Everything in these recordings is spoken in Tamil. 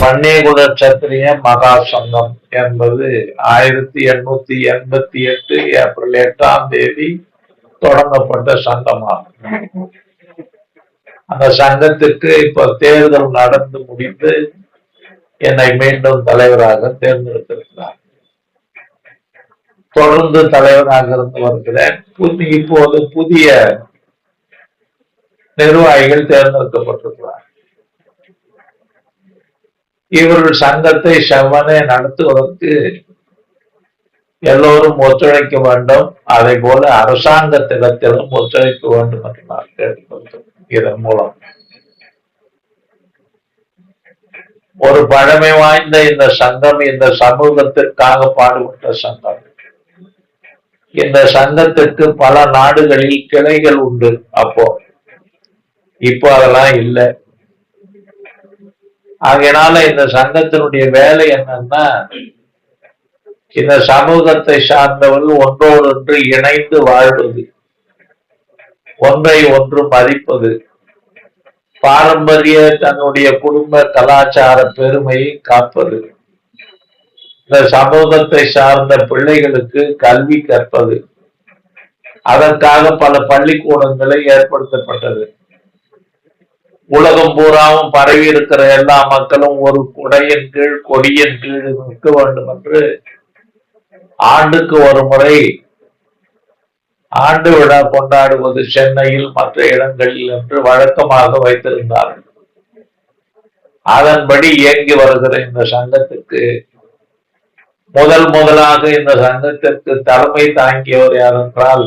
பன்னீகுல சத்திரிய மகா சங்கம் என்பது ஆயிரத்தி எண்ணூத்தி எண்பத்தி எட்டு ஏப்ரல் எட்டாம் தேதி தொடங்கப்பட்ட சங்கமாகும். அந்த சங்கத்திற்கு இப்ப தேர்தல் நடந்து முடிந்து என்னை மீண்டும் தலைவராக தேர்ந்தெடுத்திருக்கிறார். தொடர்ந்து தலைவராக இருந்து வருகிறேன். இப்போது புதிய நிர்வாகிகள் தேர்ந்தெடுக்கப்பட்டிருக்கிறார் இவர்கள் சங்கத்தை செவ்வனே நடத்துவதற்கு எல்லோரும் ஒத்துழைக்க வேண்டும். அதே போல அரசாங்கத்திடத்திலும் ஒத்துழைக்க வேண்டும் என்று நான் கேட்டுக்கொள்கிறேன். இதன் மூலம். ஒரு பழமை வாய்ந்த இந்த சங்கம் இந்த சமூகத்திற்காக பாடுபட்ட சங்கம். இந்த சங்கத்திற்கு பல நாடுகளில் கிளைகள் உண்டு. அப்போ இப்போ அதெல்லாம் இல்லை. ஆகையினால இந்த சங்கத்தினுடைய வேலை என்னன்னா இந்த சமூகத்தை சார்ந்தவர்கள் ஒன்றோடொன்று இணைந்து வாழ்வது ஒன்றை ஒன்று மதிப்பது. பாரம்பரிய தன்னுடைய குடும்ப கலாச்சார பெருமையை காப்பது. இந்த சமூகத்தை சார்ந்த பிள்ளைகளுக்கு கல்வி கற்பது. அதற்காக பல பள்ளிக்கூடங்களை ஏற்படுத்தப்பட்டது. உலகம் பூராவும் பரவி இருக்கிற எல்லா மக்களும் ஒரு குடையின் கீழ் கொடியின் கீழ் நிற்க வேண்டும் என்று ஆண்டுக்கு ஒரு முறை ஆண்டு விழா கொண்டாடுவது சென்னையில் மற்ற இடங்களில் என்று வழக்கமாக வைத்திருந்தார்கள். அதன்படி இயங்கி வருகிற இந்த சங்கத்துக்கு முதல் முதலாக இந்த சங்கத்திற்கு தலைமை தாங்கியவர் யாரென்றால்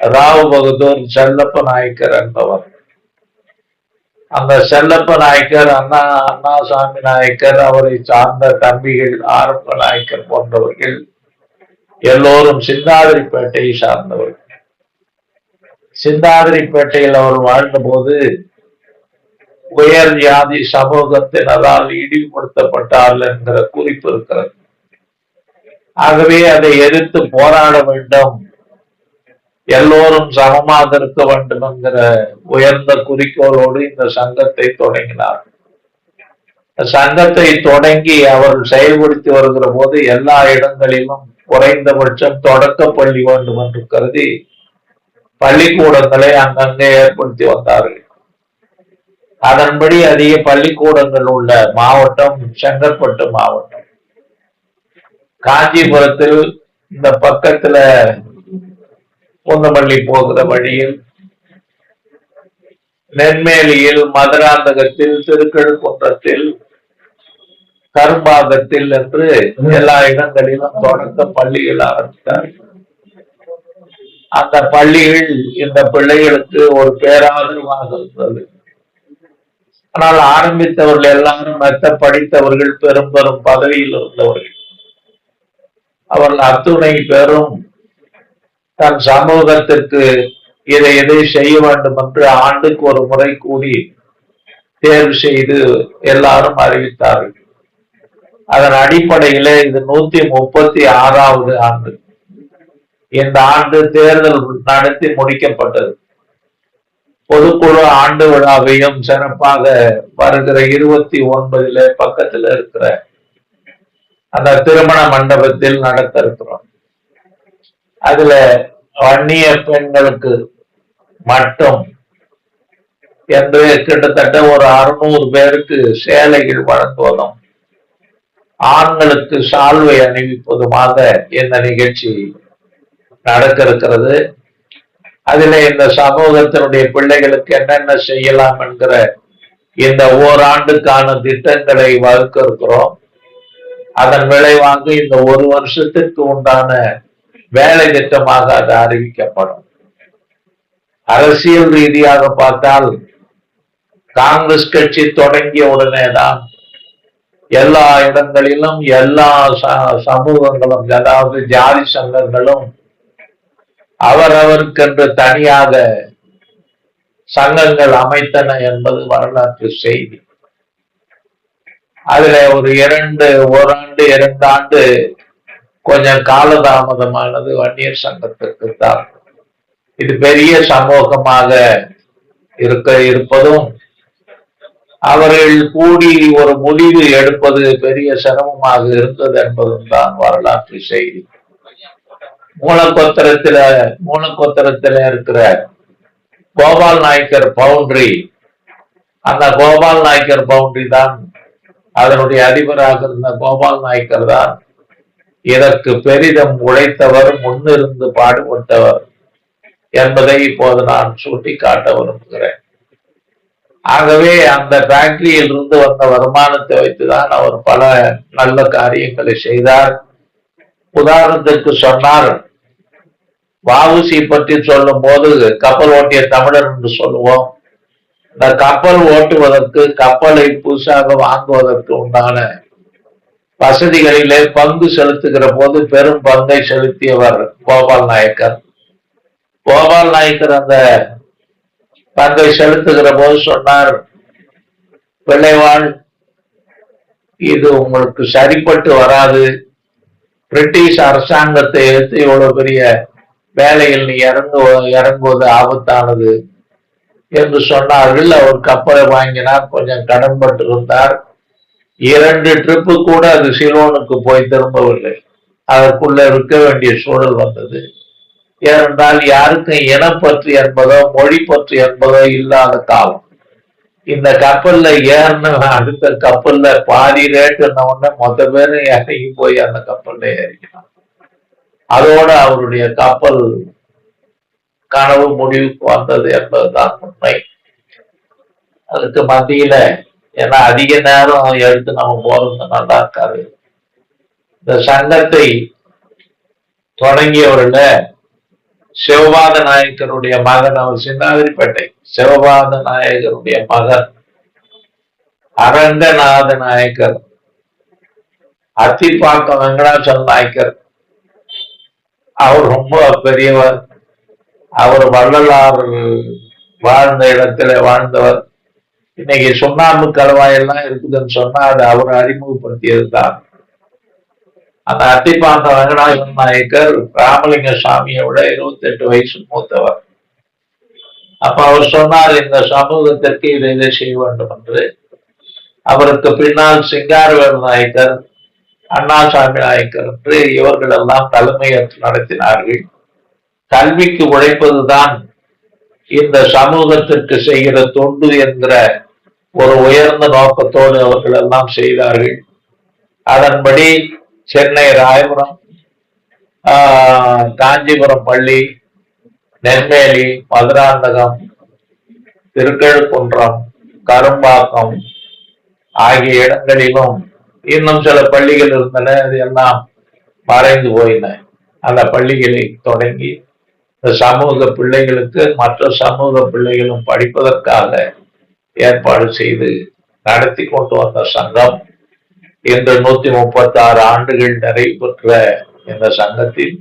ராவ் பகதூர் செல்லப்ப நாயக்கர் என்பவர். அந்த செல்லப்ப நாயக்கர் அண்ணா அண்ணாசாமி நாயக்கர் அவரை சார்ந்த தம்பிகள் ஆரம்ப நாயக்கர் போன்றவர்கள் எல்லோரும் சிந்தாதிரிப்பேட்டையை சார்ந்தவர்கள். சிந்தாதிரிப்பேட்டையில் அவர் வாழ்ந்தபோது உயர் ஜாதி சமூகத்தினரால் இழிவுபடுத்தப்பட்டார்கள் என்கிற குறிப்பு இருக்கிறது. ஆகவே அதை எதிர்த்து போராட வேண்டும். எல்லோரும் சமமாக இருக்க வேண்டும் என்கிற உயர்ந்த குறிக்கோளோடு இந்த சங்கத்தை தொடங்கினார். சங்கத்தை தொடங்கி அவர் செயல்படுத்தி வருகிற போது எல்லா இடங்களிலும் குறைந்தபட்சம் தொடக்க பள்ளி வேண்டும் என்று கருதி பள்ளிக்கூடங்களை அங்கங்கே ஏற்படுத்தி வந்தார்கள். அதன்படி அதிக பள்ளிக்கூடங்கள் உள்ள மாவட்டம் செங்கற்பட்டு மாவட்டம். காஞ்சிபுரத்தில் இந்த பக்கத்துல பூந்தமல்லி போகிற வழியில். நென்மேலியில் மதுராந்தகத்தில் திருக்கழுக்குன்றத்தில் கர்பாகத்தில் என்று எல்லா இடங்களிலும் தொடக்க பள்ளிகள் ஆரம்பித்தார். அந்த பள்ளிகள் இந்த பிள்ளைகளுக்கு ஒரு பேராதரவாக இருந்தது. ஆனால் ஆரம்பித்தவர்கள் எல்லாரும் மெத்த படித்தவர்கள் பெரும் பெரும் பதவியில் இருந்தவர்கள். அவர்கள் அத்துணை பேரும் தன் சமூகத்திற்கு இதை எதை செய்ய வேண்டும் என்று ஆண்டுக்கு ஒரு முறை கூடி தேர்வு செய்து எல்லாரும் அறிவித்தார்கள். அதன் அடிப்படையிலே இது நூத்தி முப்பத்தி ஆறாவது ஆண்டு. இந்த ஆண்டு தேர்தல் நடத்தி முடிக்கப்பட்டது. பொதுக்குழு ஆண்டு விழாவையும் சிறப்பாக வருகிற இருபத்தி ஒன்பதுல பக்கத்துல இருக்கிற அந்த திருமண மண்டபத்தில் நடத்த இருக்கிறோம். அதுல வன்னிய பெண்களுக்கு மட்டும் என்று கிட்டத்தட்ட ஒரு அறுநூறு பேருக்கு சேலைகள் வழங்குவதும் ஆண்களுக்கு சால்வை அணிவிப்பதுமாக இந்த நிகழ்ச்சி நடக்க இருக்கிறது அதில் இந்த சமூகத்தினுடைய பிள்ளைகளுக்கு என்னென்ன செய்யலாம் என்கிற இந்த ஓராண்டுக்கான திட்டங்களை வகுக்க இருக்கிறோம் அதன் விளைவாக இந்த ஒரு வருஷத்திற்கு உண்டான வேலை திட்டமாக அது அறிவிக்கப்படும். அரசியல் ரீதியாக பார்த்தால் காங்கிரஸ் கட்சி தொடங்கிய உடனே தான் எல்லா இடங்களிலும் எல்லா ச- சமூகங்களும் அதாவது ஜாதி சங்கங்களும் அவரவருக்கென்று தனியாக சங்கங்கள் அமைத்தன என்பது வரலாற்று செய்தி. அதுல ஒரு இரண்டு ஓராண்டு இரண்டு ஆண்டு கொஞ்சம் காலதாமதமானது வன்னியர் சங்கத்திற்கு தான் இது பெரிய சமூகமாக இருக்க இருப்பதும் அவர்கள் கூடி ஒரு முடிவு எடுப்பது பெரிய சிரமமாக இருந்தது என்பதும் தான் வரலாற்று செய்தி. மூலக்கோத்திரத்தில மூலக்கோத்திரத்தில இருக்கிற கோபால் நாயக்கர் பவுண்டரி அந்த கோபால் நாயக்கர் பவுண்டரி தான் அதனுடைய அதிபராக இருந்த கோபால் நாயக்கர் தான் இதற்கு பெரிதும் உழைத்தவர் முன்னிருந்து பாடுபட்டவர் என்பதை இப்போது நான் சுட்டி காட்ட விரும்புகிறேன். ஆகவே அந்த ஃபேக்டரியில் இருந்து வந்த வருமானத்தை வைத்துதான் அவர் பல நல்ல காரியங்களை செய்தார். உதாரணத்திற்கு சொன்னார் வாவுசி பற்றி சொல்லும் போது கப்பல் ஓட்டிய தமிழர் என்று சொல்லுவோம். இந்த கப்பல் ஓட்டுவதற்கு கப்பலை புதுசாக வாங்குவதற்கு உண்டான வசதிகளிலே பங்கு செலுத்துகிற போது பெரும் பங்கை செலுத்தியவர் கோபால் நாயக்கர். கோபால் நாயக்கர் அந்த பங்கை செலுத்துகிற போது சொன்னார் பிள்ளைவாள் இது உங்களுக்கு சரிப்பட்டு வராது. பிரிட்டிஷ் அரசாங்கத்தை எடுத்து இவ்வளவு பெரிய வேலையில் நீ இறங்கு இறங்குவது ஆபத்தானது என்று சொன்னார்கள். அவர் கப்பலை வாங்கினார் கொஞ்சம் கடன்பட்டு இருந்தார் இரண்டு ட்ரிப்பு கூட அது சிலோனுக்கு போய் திரும்பவில்லை. அதற்குள்ள இருக்க வேண்டிய சூழல் வந்தது. ஏனென்றால் யாருக்கும் இனப்பற்று என்பதோ மொழி பற்று என்பதோ இல்லாத காலம். இந்த கப்பல்ல ஏறின அடுத்த கப்பல்ல பாதி ரேட்டு உடனே மொத்த பேரும் இறங்கி போய் அந்த கப்பல்ல ஏறிக்கலாம் அதோட அவருடைய கப்பல் கனவு முடிவுக்கு வந்தது என்பதுதான் உண்மை. அதுக்கு மத்தியில ஏன்னா அதிக நேரம் எடுத்து நம்ம போறது நல்லா இருக்காது. இந்த சங்கத்தை தொடங்கியவர்கள சிவபாத நாயக்கருடைய மகன் அவர் சின்னாதிரிப்பேட்டை சிவபாத நாயகருடைய மகன் அரங்கநாத நாயக்கர் அத்திப்பாக்கம் வெங்கடாச்சல நாயக்கர். அவர் ரொம்ப பெரியவர். அவர் வள்ளலார் வாழ்ந்த இடத்துல வாழ்ந்தவர். இன்னைக்கு சுண்ணாம்பு கலவாயெல்லாம் இருக்குதுன்னு சொன்னா அது அவர் அறிமுகப்படுத்தியது தான் அந்த அத்திப்பாந்த வெங்கடாஜன் நாயக்கர் ராமலிங்க சாமியை விட இருபத்தி எட்டு வயசு மூத்தவர். அப்ப அவர் சொன்னார் இந்த சமூகத்திற்கு இதை இதை செய்ய வேண்டும் என்று. அவருக்கு பின்னால் சிங்காரவேல் நாயக்கர் அண்ணாசாமி நாயக்கர் என்று இவர்கள் எல்லாம் தலைமையேற்று நடத்தினார்கள். கல்விக்கு உழைப்பதுதான் இந்த சமூகத்திற்கு செய்கிற தொண்டு என்ற ஒரு உயர்ந்த நோக்கத்தோடு அவர்கள் எல்லாம் செய்தார்கள். அதன்படி சென்னை ராயபுரம் காஞ்சிபுரம் பள்ளி நெல்வேலி மதுராந்தகம் திருக்கழுக்குன்றம் கரும்பாக்கம் ஆகிய இடங்களிலும் இன்னும் சில பள்ளிகள் இருந்தன. அது எல்லாம் மறைந்து போயின. அந்த பள்ளிகளை தொடங்கி சமூக பிள்ளைகளுக்கு மற்ற சமூக பிள்ளைகளும் படிப்பதற்காக ஏற்பாடு செய்து நடத்தி கொண்டு வந்த சங்கம் இன்று நூத்தி முப்பத்தி ஆறு ஆண்டுகள் நிறைவு பெற்ற இந்த சங்கத்தில்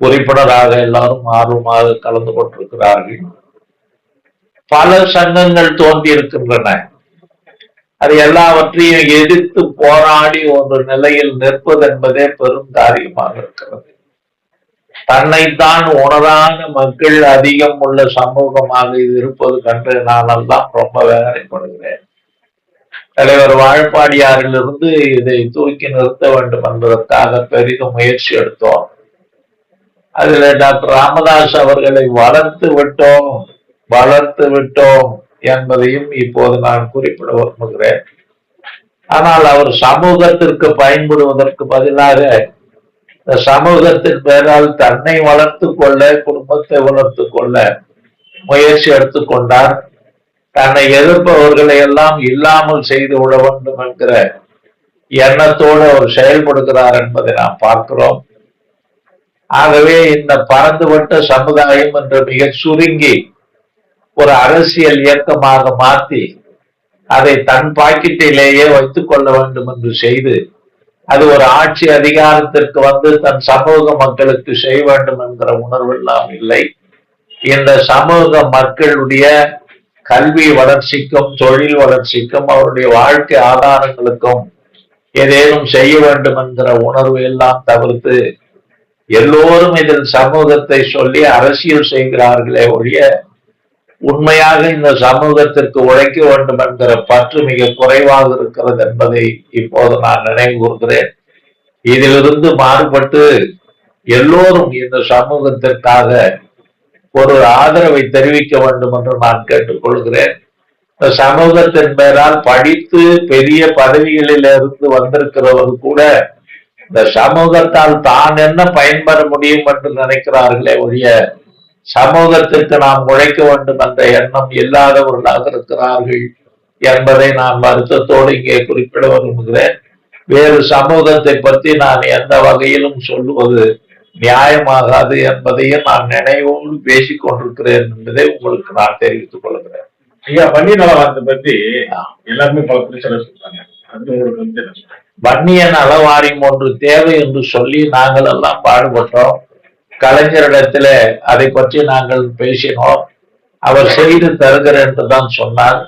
உறுப்பினராக எல்லாரும் ஆர்வமாக கலந்து கொண்டிருக்கிறார்கள். பல சங்கங்கள் தோன்றி இருக்கின்றன அது எல்லாவற்றையும் எதிர்த்து போராடி ஒரு நிலையில் நிற்பது என்பதே பெரும் காரியமாக இருக்கிறது. தன்னைத்தான் உணராத மக்கள் அதிகம் உள்ள சமூகமாக இது இருப்பது கண்டு நானெல்லாம் ரொம்ப வேதனைப்படுகிறேன். தலைவர் வாழ்பாடியாரிலிருந்து இதை தூக்கி நிறுத்த வேண்டும் என்பதற்காக பெரிதும் முயற்சி எடுத்தோம். அதுல டாக்டர் ராமதாஸ் அவர்களை வளர்த்து விட்டோம் வளர்த்து விட்டோம் என்பதையும் இப்போது நான் குறிப்பிட விரும்புகிறேன். ஆனால் அவர் சமூகத்திற்கு பயன்படுவதற்கு பதிலாக சமூகத்தின் பெயரால் தன்னை வளர்த்து கொள்ள குடும்பத்தை வளர்த்து கொள்ள முயற்சி எடுத்துக்கொண்டார் தன்னை எதிர்ப்பவர்களை எல்லாம் இல்லாமல் செய்து விட வேண்டும் என்கிற எண்ணத்தோடு அவர் செயல்படுகிறார் என்பதை நாம் பார்க்கிறோம். ஆகவே இந்த பறந்துபட்ட சமுதாயம் என்று மிக சுருங்கி ஒரு அரசியல் இயக்கமாக மாற்றி அதை தன் பாக்கெட்டிலேயே வைத்துக் கொள்ள வேண்டும் என்று செய்து அது ஒரு ஆட்சி அதிகாரத்திற்கு வந்து தன் சமூக மக்களுக்கு செய்ய வேண்டும் என்கிற உணர்வு எல்லாம் இல்லை. இந்த சமூக மக்களுடைய கல்வி வளர்ச்சிக்கும் தொழில் வளர்ச்சிக்கும் அவருடைய வாழ்க்கை ஆதாரங்களுக்கும் ஏதேனும் செய்ய வேண்டும் என்கிற உணர்வு எல்லாம் தவிர்த்து எல்லோரும் இதில் சமூகத்தை சொல்லி அரசியல் செய்கிறார்களே ஒழிய உண்மையாக இந்த சமூகத்திற்கு உழைக்க வேண்டும் என்கிற பற்று மிக குறைவாக இருக்கிறது என்பதை இப்போது நான் நினைவு கூறுகிறேன் இதிலிருந்து மாறுபட்டு எல்லோரும் இந்த சமூகத்திற்காக ஒரு ஆதரவை தெரிவிக்க வேண்டும் என்று நான் கேட்டுக்கொள்கிறேன். இந்த சமூகத்தின் பெயரால் படித்து பெரிய பதவிகளில் இருந்து வந்திருக்கிறவர் கூட இந்த சமூகத்தால் தான் என்ன பயன்பெற முடியும் என்று நினைக்கிறார்களே ஒழிய சமூகத்திற்கு நாம் உழைக்க வேண்டும் என்ற எண்ணம் இல்லாதவர்களாக இருக்கிறார்கள் என்பதை நான் வருத்தத்தோடு இங்கே குறிப்பிட விரும்புகிறேன். வேறு சமூகத்தை பற்றி நான் எந்த வகையிலும் சொல்லுவது நியாயமாகாது என்பதையும் நான் நினைவோடு பேசிக் கொண்டிருக்கிறேன் என்பதை உங்களுக்கு நான் தெரிவித்துக் கொள்கிறேன். ஐயா வன்னி நலவாரத்தை பத்தி எல்லாருமே பல பிரச்சனை சொல்றீங்க? வன்னிய நலவாரியம் ஒன்று தேவை என்று சொல்லி நாங்கள் எல்லாம் பாடுபட்டோம். கலைஞரிடத்துல அதை பற்றி நாங்கள் பேசினோம். அவர் செய்து தருகிறேன் என்று தான் சொன்னார்.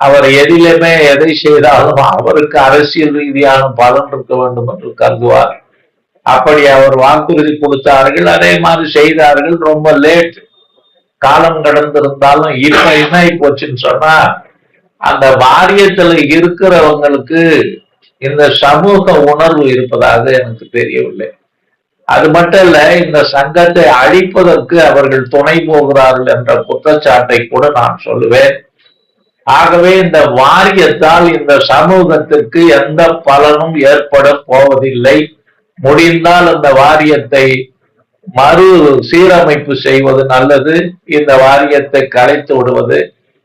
அவர் எதிலுமே எதை செய்தாலும் அவருக்கு அரசியல் ரீதியான பலன் இருக்க வேண்டும் என்று கருதுவார். அப்படி அவர் வாக்குறுதி கொடுத்தார்கள். அதே மாதிரி செய்தார்கள். ரொம்ப லேட் காலம் கடந்திருந்தாலும் இப்ப என்ன போச்சுன்னு சொன்னா அந்த வாரியத்துல இருக்கிறவங்களுக்கு இந்த சமூக உணர்வு இருப்பதாக எனக்கு தெரியவில்லை. அது மட்டும் இல்ல இந்த சங்கத்தை அழிப்பதற்கு அவர்கள் துணை போகிறார்கள் என்ற குற்றச்சாட்டை கூட நான் சொல்லுவேன். ஆகவே இந்த வாரியத்தால் இந்த சமூகத்திற்கு எந்த பலனும் ஏற்பட போவதில்லை. முடிந்தால் அந்த வாரியத்தை மறு சீரமைப்பு செய்வது நல்லது. இந்த வாரியத்தை கலைத்து விடுவது.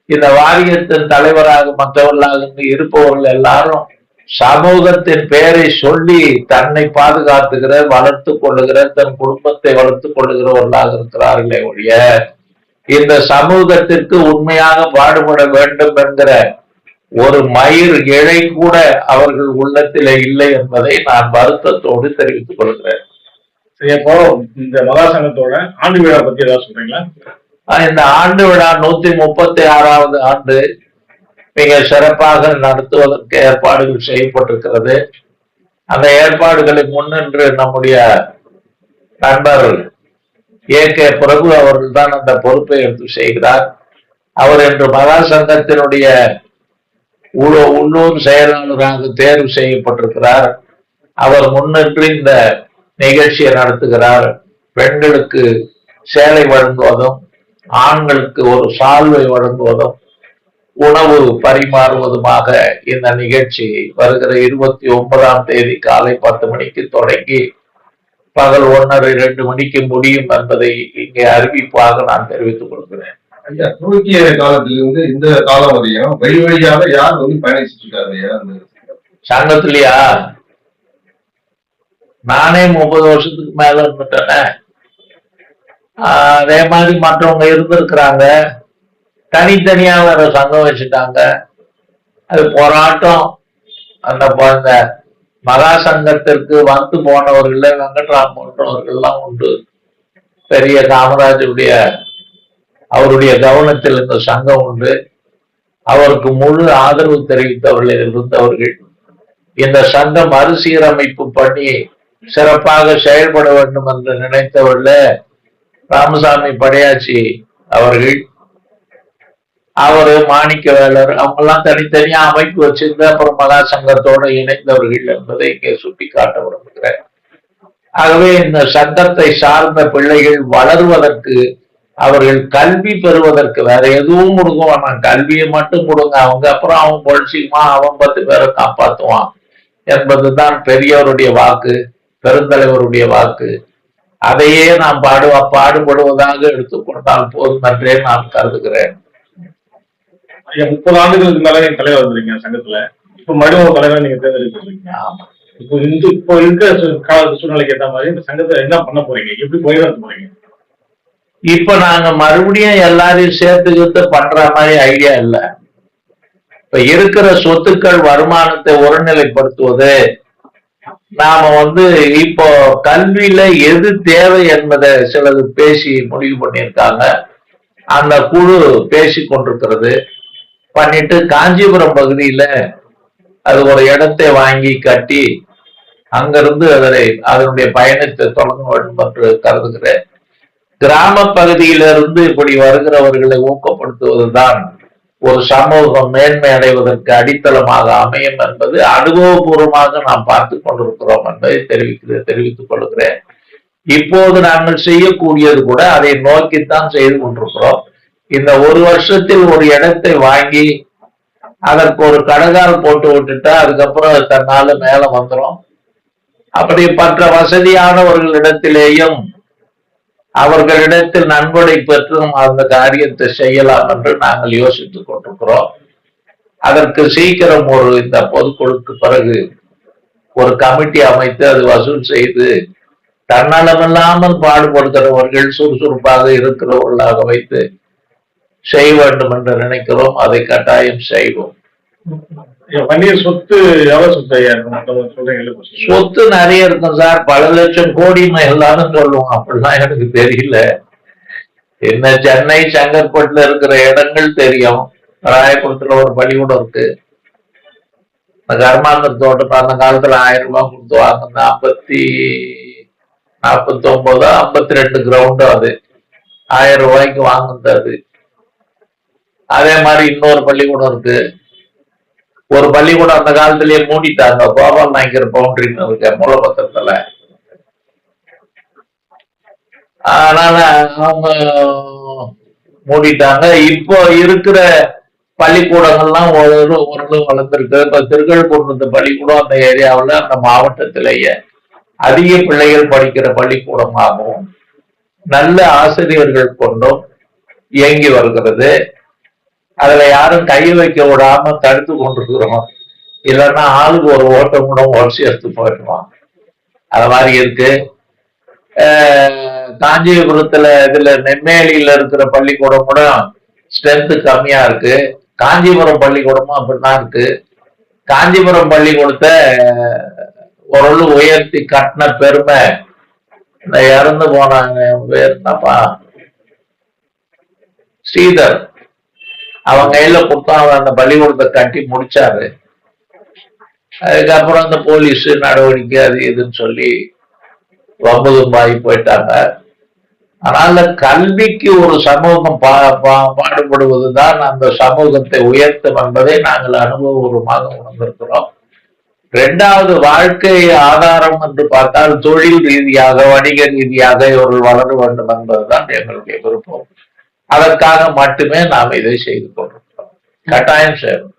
இந்த வாரியத்தின் தலைவராக மற்றவர்களாக இருப்பவர்கள் எல்லாரும் சமூகத்தின் பெயரை சொல்லி தன்னை பாதுகாத்துகிற வளர்த்து கொள்ளுகிற தன் குடும்பத்தை வளர்த்துக் கொள்ளுகிறவர்களாக இருக்கிறார்களே ஒழிய இந்த சமூகத்திற்கு உண்மையாக பாடுபட வேண்டும் என்கிற ஒரு மயிர் இழை கூட அவர்கள் உள்ளத்திலே இல்லை என்பதை நான் வருத்தத்தோடு தெரிவித்துக் கொள்கிறேன். இந்த மகா சங்கத்தோட ஆண்டு விழா பத்தி ஏதாவது சொல்றீங்களா? இந்த ஆண்டு விழா நூத்தி முப்பத்தி ஆறாவது ஆண்டு மிக சிறப்பாக நடத்துவதற்கு ஏற்பாடுகள் செய்யப்பட்டிருக்கிறது. அந்த ஏற்பாடுகளை முன்னின்று நம்முடைய நண்பர் ஏ. கே. பிரபு அவர்கள் தான் அந்த பொறுப்பை எடுத்து செய்கிறார். அவர் இன்று மகா சங்கத்தினுடைய உள்ளூர் செயலாளராக தேர்வு செய்யப்பட்டிருக்கிறார். அவர் முன்னின்று இந்த நிகழ்ச்சியை நடத்துகிறார். பெண்களுக்கு சேலை வழங்குவதும் ஆண்களுக்கு ஒரு சால்வை வழங்குவதும் உணவு பரிமாறுவதுமாக இந்த நிகழ்ச்சி வருகிற இருபத்தி ஒன்பதாம் தேதி காலை பத்து மணிக்கு தொடங்கி பகல் ஒன்றரை ரெண்டு மணிக்கு முடியும் என்பதை இங்கே அறிவிப்பாக நான் தெரிவித்துக் கொள்கிறேன். துருக்கிய காலத்திலிருந்து இந்த காலம் வரையும் வழி வழியாக யார் வந்து அந்த சங்கத்திலயா? நானே முப்பது வருஷத்துக்கு மேல இருந்துட்டேனே. அதே மாதிரி மற்றவங்க இருந்திருக்கிறாங்க. தனித்தனியா வேற சங்கம் வச்சுட்டாங்க. அது போராட்டம். அந்த அந்த மகா சங்கத்திற்கு வந்து போனவர்கள வெங்கட்ராம் போன்றவர்கள்லாம் உண்டு. பெரிய காமராஜருடைய அவருடைய கவனத்தில் இந்த சங்கம் உண்டு. அவருக்கு முழு ஆதரவு தெரிவித்தவர்கள் இருந்தவர்கள். இந்த சங்கம் மறுசீரமைப்பு பண்ணி சிறப்பாக செயல்பட வேண்டும் என்று நினைத்தவர்கள ராமசாமி படையாச்சி அவர்கள். அவரு மாணிக்கவேலர் அவங்க எல்லாம் தனித்தனியா அமைப்பு வச்சிருந்து அப்புறம் மகா சங்கத்தோட இணைந்தவர்கள் என்பதை இங்கே சுட்டி காட்ட விரும்புகிறேன். ஆகவே இந்த சங்கத்தை சார்ந்த பிள்ளைகள் வளருவதற்கு அவர்கள் கல்வி பெறுவதற்கு வேற எதுவும் கொடுக்க வேணாம் கல்வியை மட்டும் கொடுங்க. அவங்க அப்புறம் அவன் பொழிச்சிக்குமா? அவன் பத்து பேரை காப்பாத்துவான் என்பதுதான் பெரியவருடைய வாக்கு பெருந்தலைவருடைய வாக்கு. அதையே நாம் பாடுவா பாடுபடுவதாக எடுத்துக்கொண்டால் போதும் என்றே நான் கருதுகிறேன். ஐயா முப்பது ஆண்டுகளுக்கு மேல நீங்க தலைவர் வந்திருக்கீங்க சங்கத்துல. இப்ப மறுபடியும் ஒரு தலைவர் நீங்க தேர்ந்தெடுக்கிறீங்க. இப்போ இந்த இப்போ இருக்க சூ- கால சூழ்நிலைக்கு ஏற்ற மாதிரி இந்த சங்கத்துல என்ன பண்ண போறீங்க? எப்படி போய் நடத்த போறீங்க? இப்ப நாங்க மறுபடியும் எல்லாரையும் சேர்த்துக்கிட்டு பண்ற மாதிரி ஐடியா இல்ல. இப்ப இருக்கிற சொத்துக்கள் வருமானத்தை ஒருநிலைப்படுத்துவது நாம வந்து இப்போ கல்வியில எது தேவை என்பதை சிலது பேசி முடிவு பண்ணியிருக்காங்க. அந்த குழு பேசி கொண்டிருக்கிறது பண்ணிட்டு காஞ்சிபுரம் பகுதியில அது ஒரு இடத்தை வாங்கி கட்டி அங்கிருந்து அதனை அதனுடைய பயணத்தை தொடங்க வேண்டும் என்று கருதுகிறேன். கிராம பகுதியிலிருந்து இப்படி வருகிறவர்களை ஊக்கப்படுத்துவதுதான் ஒரு சமூகம் மேன்மை அடைவதற்கு அடித்தளமாக அமையும் என்பது அனுபவபூர்வமாக நாம் பார்த்து கொண்டிருக்கிறோம் என்பதை தெரிவிக்க தெரிவித்துக் கொள்கிறேன். இப்போது நாங்கள் செய்யக்கூடியது கூட அதை நோக்கித்தான் செய்து கொண்டிருக்கிறோம். இந்த ஒரு வருஷத்தில் ஒரு இடத்தை வாங்கி அதற்கு ஒரு கடகால் போட்டு விட்டுட்டா அதுக்கப்புறம் தன்னால மேல வந்துரும். அப்படி பற்ற வசதியானவர்களிடத்திலேயும் அவர்களிடத்தில் நன்கொடை பெற்றும் அந்த காரியத்தை செய்யலாம் என்று நாங்கள் யோசித்துக் கொண்டிருக்கிறோம். அதற்கு சீக்கிரம் ஒரு இந்த பொதுக்குழுக்கு பிறகு ஒரு கமிட்டி அமைத்து அது வசூல் செய்து தன்னலமில்லாமல் பாடுபடுகிறவர்கள் சுறுசுறுப்பாக இருக்கிறவர்களாக வைத்து செய்ய வேண்டும் என்று நினைக்கிறோம் அதை கட்டாயம் செய்வோம். சொத்து சொத்து நிறைய இருக்கும் சார். பல லட்சம் கோடி எல்லாரும் சொல்லுவோம். அப்படிலாம் எனக்கு தெரியல. என்ன சென்னை செங்கற்பட்டுல இருக்கிற இடங்கள் தெரியும். ராயபுரத்துல ஒரு பள்ளிக்கூடம் இருக்கு. இந்த கர்மாந்தர் தோட்டம் அந்த காலத்துல ஆயிரம் ரூபாய் கொடுத்து வாங்கின ஐம்பத்தி நாற்பத்தி ஒன்பது ஐம்பத்தி ரெண்டு கிரவுண்டு அது. ஆயிரம் ரூபாய்க்கு வாங்குனது அது. அதே மாதிரி இன்னொரு பள்ளிக்கூடம் இருக்கு. ஒரு பள்ளிக்கூடம் அந்த காலத்திலேயே மூடிட்டாங்க. கோபால் நாயக்கர் பவுண்டரின்னு இருக்க மூலபத்திரத்துல அதனால அவங்க மூடிட்டாங்க. இப்போ இருக்கிற பள்ளிக்கூடங்கள்லாம் ஒரு ஓரளவு வளர்ந்துருக்கு. இப்ப திருக்கழுக்குன்றது பள்ளிக்கூடம் அந்த ஏரியாவில் அந்த மாவட்டத்திலேயே அதிக பிள்ளைகள் படிக்கிற பள்ளிக்கூடமாகவும் நல்ல ஆசிரியர்கள் கொண்டும் இயங்கி வருகிறது. அதுல யாரும் கை வைக்க விடாம தடுத்து கொண்டிருக்கிறோம்? இல்லைன்னா ஆளுக்கு ஒரு ஓட்டம் கூட உடச்சி எடுத்து போயிடுவோம் அது மாதிரி இருக்கு. காஞ்சிபுரத்துல இதுல நெம்மேலியில இருக்கிற பள்ளிக்கூடம் கூட ஸ்ட்ரென்த்து கம்மியா இருக்கு. காஞ்சிபுரம் பள்ளிக்கூடமும் அப்படிதான் இருக்கு. காஞ்சிபுரம் பள்ளிக்கூடத்தை ஓரளவு உயர்த்தி கட்டின பெருமை இந்த இறந்து போனாங்க பேர் என்னப்பா ஸ்ரீதர். அவன் கையில கொடுத்தா அவன் அந்த பள்ளிக்கூடத்தை கட்டி முடிச்சாரு. அதுக்கப்புறம் அந்த போலீஸ் நடவடிக்கை அது இதுன்னு சொல்லி வம்பு தும்பாகி போயிட்டாங்க. அதனால கல்விக்கு ஒரு சமூகம் பா பா- பாடுபடுவதுதான் அந்த சமூகத்தை உயர்த்தும் என்பதை நாங்கள் அனுபவபூர்வமாக உணர்ந்திருக்கிறோம். இரண்டாவது வாழ்க்கை ஆதாரம் என்று பார்த்தால் தொழில் ரீதியாக வணிக ரீதியாக இவர்கள் வளர வேண்டும் என்பதுதான் எங்களுடைய விருப்பம். அதற்காக மட்டுமே நாம் இதை செய்து கொண்டிருக்கிறோம். கட்டாயம் செய்யணும்